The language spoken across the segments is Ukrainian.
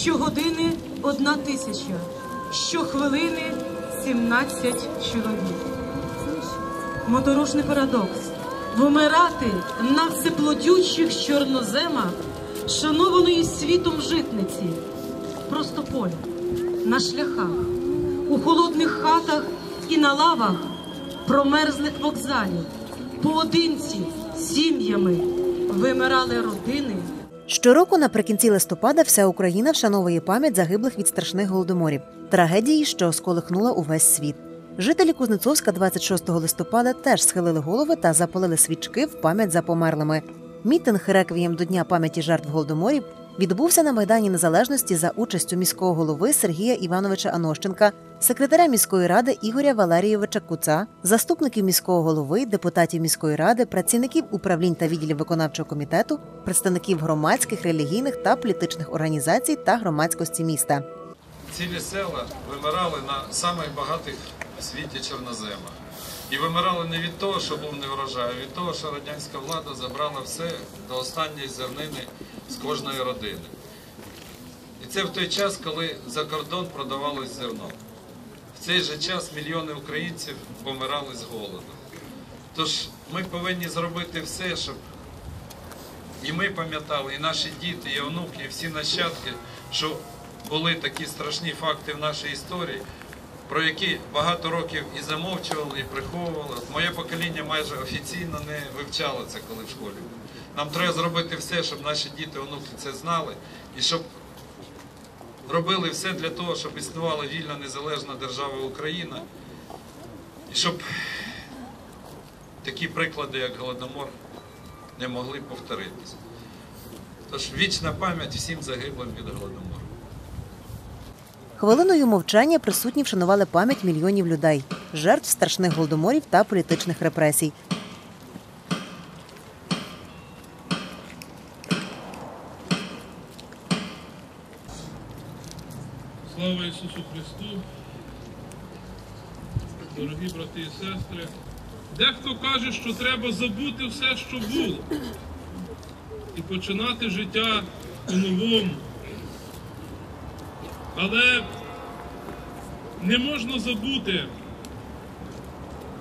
щогодини одна тисяча, щохвилини 17 чоловік. Моторошний парадокс. Вмирати на всеплодючих чорноземах, шанованої світом житниці, просто поле, на шляхах, у холодних хатах і на лавах промерзлих вокзалів, поодинці, сім'ями вимирали родини. Щороку наприкінці листопада вся Україна вшановує пам'ять загиблих від страшних голодоморів, трагедії, що сколихнула увесь світ. Жителі Кузнецовська 26 листопада теж схилили голови та запалили свічки в пам'ять за померлими. Мітинг реквієм до Дня пам'яті жертв голодоморів відбувся на Майдані Незалежності за участю міського голови Сергія Івановича Анощенка, секретаря міської ради Ігоря Валерійовича Куца, заступників міського голови, депутатів міської ради, працівників управлінь та відділів виконавчого комітету, представників громадських, релігійних та політичних організацій та громадськості міста. Цілі села вимирали на самих багатих світі чорноземах. І вимирали не від того, що був неврожай, а від того, що радянська влада забрала все до останньої зернини з кожної родини. І це в той час, коли за кордон продавалось зерно. В цей же час мільйони українців помирали з голоду. Тож ми повинні зробити все, щоб і ми пам'ятали, і наші діти, і онуки, і всі нащадки, що були такі страшні факти в нашій історії, про які багато років і замовчували, і приховували. Моє покоління майже офіційно не вивчало це, коли в школі. Нам треба зробити все, щоб наші діти, онуки це знали, і щоб робили все для того, щоб існувала вільна незалежна держава Україна, і щоб такі приклади, як Голодомор, не могли повторитися. Тож вічна пам'ять всім загиблим від Голодомору. Хвилиною мовчання присутні вшанували пам'ять мільйонів людей, жертв страшних голодоморів та політичних репресій. Слава Ісусу Христу! Дорогі брати і сестри, дехто каже, що треба забути все, що було, і починати життя по-новому. Але не можна забути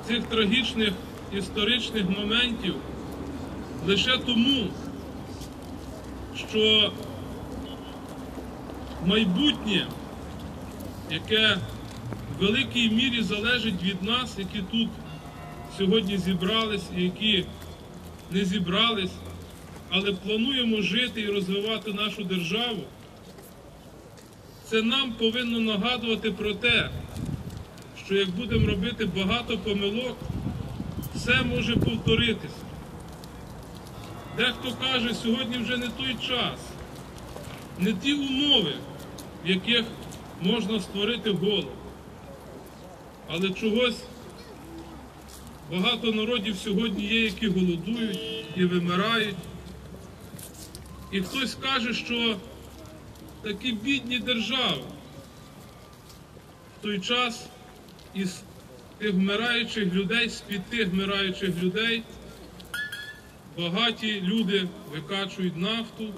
цих трагічних історичних моментів лише тому, що майбутнє яке в великій мірі залежить від нас, які тут сьогодні зібрались і які не зібрались, але плануємо жити і розвивати нашу державу, це нам повинно нагадувати про те, що як будемо робити багато помилок, все може повторитися. Дехто каже, сьогодні вже не той час, не ті умови, в яких можна створити голод. Але чогось багато народів сьогодні є, які голодують і вимирають. І хтось каже, що такі бідні держави в той час із тих вмираючих людей, з-під тих вмираючих людей, багаті люди викачують нафту,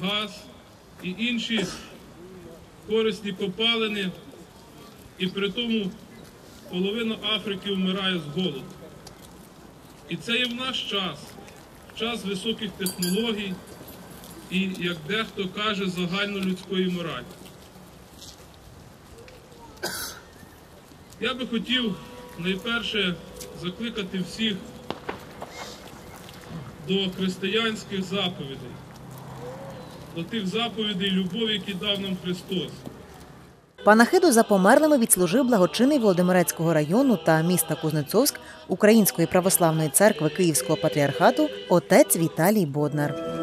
газ і інші корисні попалини, і при тому половина Африки вмирає з голоду. І це є в наш час, в час високих технологій і, як дехто каже, загальнолюдської моралі. Я би хотів найперше закликати всіх до християнських заповідей, до тих заповідей любові, які дав нам Христос. Панахиду за померлими відслужив благочинний Володимирецького району та міста Кузнецовськ Української православної церкви Київського патріархату отець Віталій Боднар.